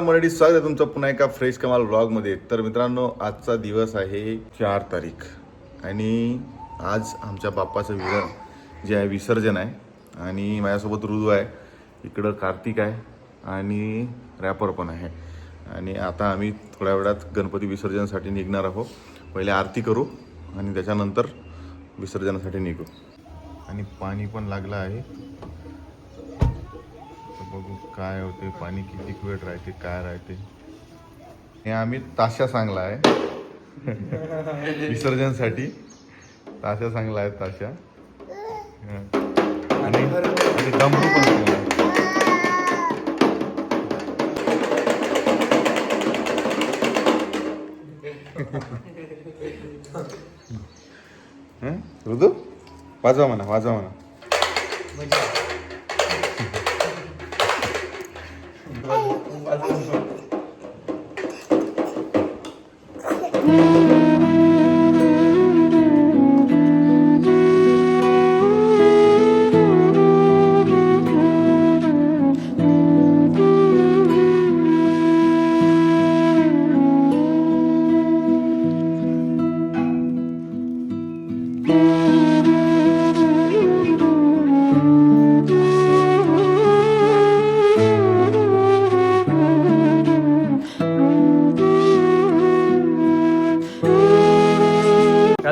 मराठी स्वागत आहे तुमचं पुन्हा एका फ्रेश कमाल ब्लॉगमध्ये तर मित्रांनो आजचा दिवस आहे चार तारीख. आणि आज आमच्या बाप्पाचं विर जे आहे विसर्जन आहे. आणि माझ्यासोबत रुजू आहे. इकडं कार्तिक आहे आणि रॅपर पण आहे. आणि आता आम्ही थोड्या वेळात गणपती विसर्जनासाठी निघणार आहोत. पहिले आरती करू आणि त्याच्यानंतर विसर्जनासाठी निघू. आणि पाणी पण लागलं आहे. तर बघू काय होते पाणी किती वेळ राहते काय राहते हे आम्ही ताशा सांगला आहे विसर्जनसाठी ताशा सांगला आहे ताशा. आणि डमरू पण सांगला आहे. हं? ऋतू वाजवा म्हणा वाजवा म्हणा Vai, vai, vai.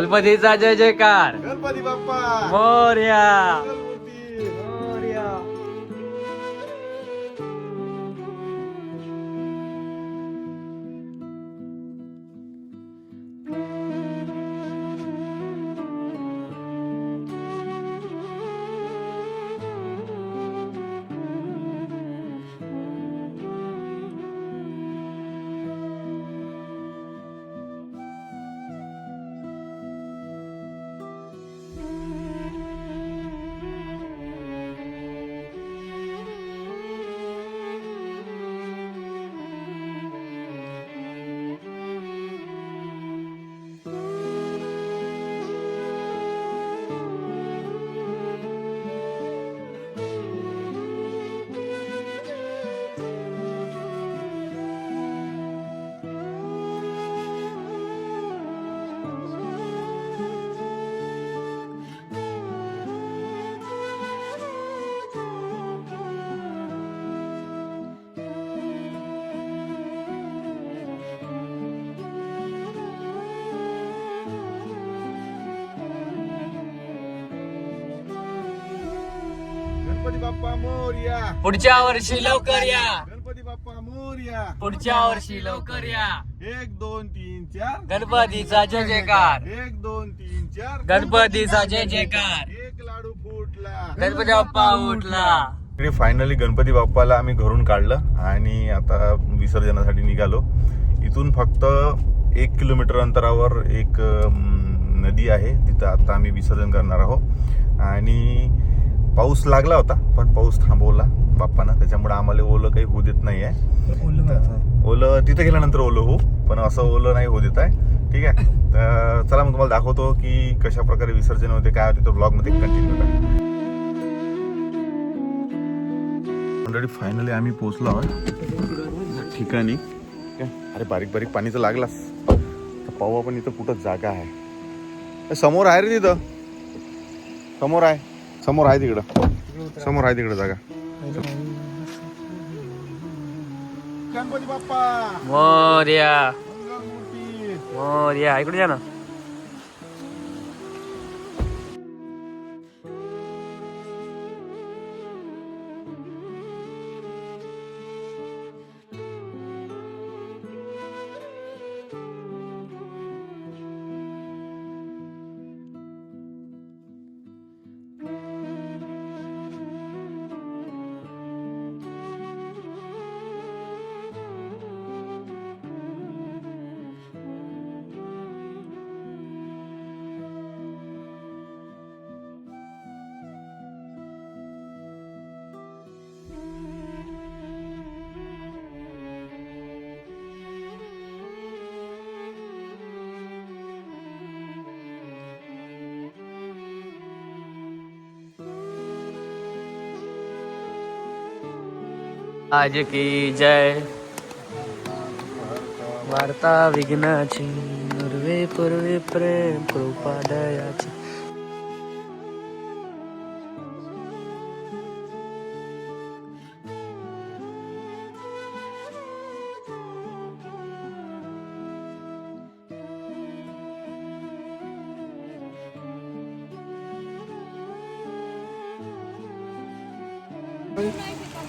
गणपतीचा जय जयकार. गणपती बाप्पा. मोर्या. गणपती बाप्पा मोर्या पुढच्या वर्षी लवकर या. गणपती बाप्पा मोर्या पुढच्या वर्षी लवकर या. एक दोन तीन चार. गणपतीचा जय जयकार. एक दोन तीन चार. गणपतीचा जय जयकार. एक लाडू फुटला. गणपती बाप्पा उठला. इकडे फायनली गणपती बाप्पाला आम्ही घरून काढलं आणि आता विसर्जनासाठी निघालो. इथून फक्त एक किलोमीटर अंतरावर एक नदी आहे. तिथं आता आम्ही विसर्जन करणार आहोत. आणि पाऊस लागला होता पण पाऊस थांबवला बाप्पानं. त्याच्यामुळे आम्हाला ओलं काही होऊ देत नाही आहे ओलं तिथे गेल्यानंतर ओलं हो पण असं ओलं नाही होऊ देत आहे. ठीक आहे. तर चला मग तुम्हाला दाखवतो की कशा प्रकारे विसर्जन होते काय होते तो ब्लॉगमध्ये कंटिन्यू करा. ऑलरेडी फायनली आम्ही पोहोचलो आहोत. ठिकाणी? अरे बारीक बारीक पाणी तर लागलाच. तर पाहू आपण इथं कुठं जागा आहे? समोर आहे रे तिथं. समोर आहे. समोर आहे तिकडं. समोर आहे तिकडं जागा. गणपती बाप्पा. मोर्या. मोर्या. इकडे जा ना. आज की जय। वार्ता विघ्नाची पूर्वे पूर्वे प्रेम कृपा दयाची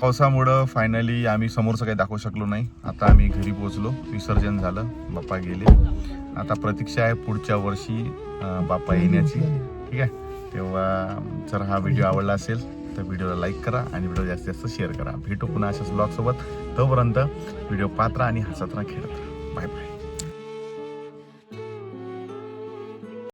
पावसामुळं फायनली आम्ही समोरचं काही दाखवू शकलो नाही. आता आम्ही घरी पोहोचलो. विसर्जन झालं. बाप्पा गेले. आता प्रतीक्षा आहे पुढच्या वर्षी बाप्पा येण्याची. ठीक आहे? तेव्हा जर हा व्हिडिओ आवडला असेल तर व्हिडिओला लाईक करा आणि व्हिडिओ जास्तीत जास्त शेअर करा. भेटू पुन्हा अशाच ब्लॉगसोबत तोपर्यंत व्हिडिओ पात्रा आणि हसत राहा खेळत राहा. Bye bye